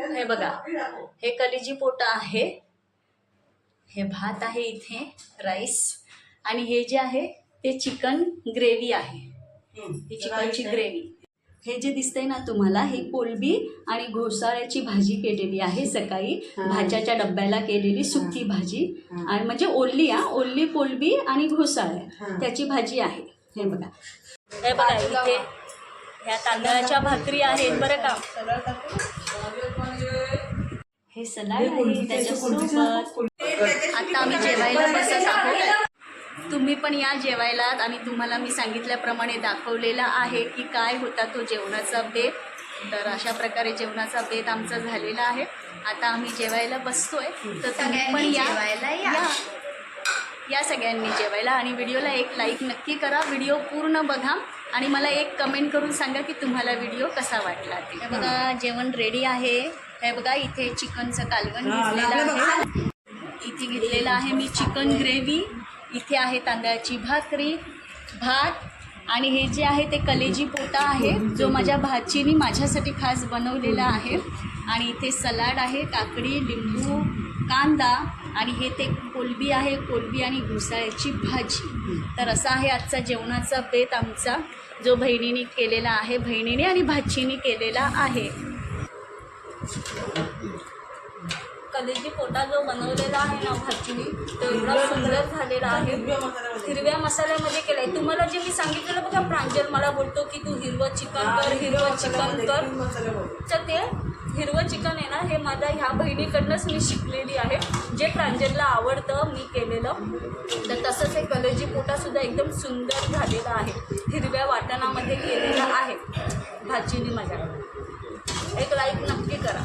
हे बघा हे कलेजी पोटा आहे. हे भात आहे इथे राईस. आणि हे जे आहे ते चिकन ग्रेव्ही आहे. ही चिकनची ग्रेव्ही. हे जे दिसतंय ना तुम्हाला ही कोलबी आणि घोसाळ्याची भाजी केलेली आहे सकाळी. हा. भाज्याच्या डब्याला केलेली सुकी भाजी. आणि म्हणजे ओलली हा ओलली कोलबी आणि घोसाळ्या. त्याची भाजी आहे. हे बघा. हे बघा इथे ह्या तांदळाच्या भाकरी आहेत बरं का? हे सलाड आहे त्याच्यासोबत आता आम्ही जेवायला बसत आहोत. तुम्ही पण या जेवायला आणि तुम्हाला मी सांगितल्याप्रमाणे दाखवलेला आहे की काय होता तो जेवणाचा बेत. तर अशा प्रकारे जेवणाचा बेत आमचा झालेला आहे. आता आम्ही जेवायला बसतोय. तर तुम्ही पण या. या. या. सगळ्यांनी जेवायला आणि व्हिडिओला एक लाईक नक्की करा. व्हिडिओ पूर्ण बघा आणि मला एक कमेंट करून सांगा की तुम्हाला व्हिडिओ कसा वाटला ते. बघा जेवण रेडी आहे. हे बघा इथे चिकनचं कालवण घेतलेलं आहे. इथे घेतलेलं आहे मी चिकन ग्रेव्ही. इथे आहे तांदळाची भाकरी भात आणि हे जे आहे ते कलेजी पोटा आहे जो माझ्या भाचीने माझ्यासाठी खास बनवलेला आहे. आणि इथे सलाड आहे काकडी लिंबू कांदा आणि हे ते कोलबी आहे कोलबी आणि घुसाळ्याची भाजी. तर असा आहे आजचा जेवणाचा बेत आमचा जो बहिणीने केलेला आहे बहिणीने आणि भाचीने केलेला आहे. कलेजी पोटा जो बनवलेला आहे ना भाजीने तो एवढा सुंदर झालेला आहे. हिरव्या मसाल्यामध्ये केलाय. तुम्हाला जे मी सांगितलेलं बघा प्रांजल मला बोलतो की तू हिरवं चिकन कर हिरवं चिकन कर. तर ते हिरवं चिकन आहे ना हे माझ्या ह्या बहिणीकडनंच मी शिकलेली आहे. जे प्रांजलला आवडतं मी केलेलं. तर तसंच हे कलेजी पोटासुद्धा एकदम सुंदर झालेलं आहे. हिरव्या वाटणामध्ये केलेलं आहे भाजीने माझ्या. एक लाईक नक्की करा.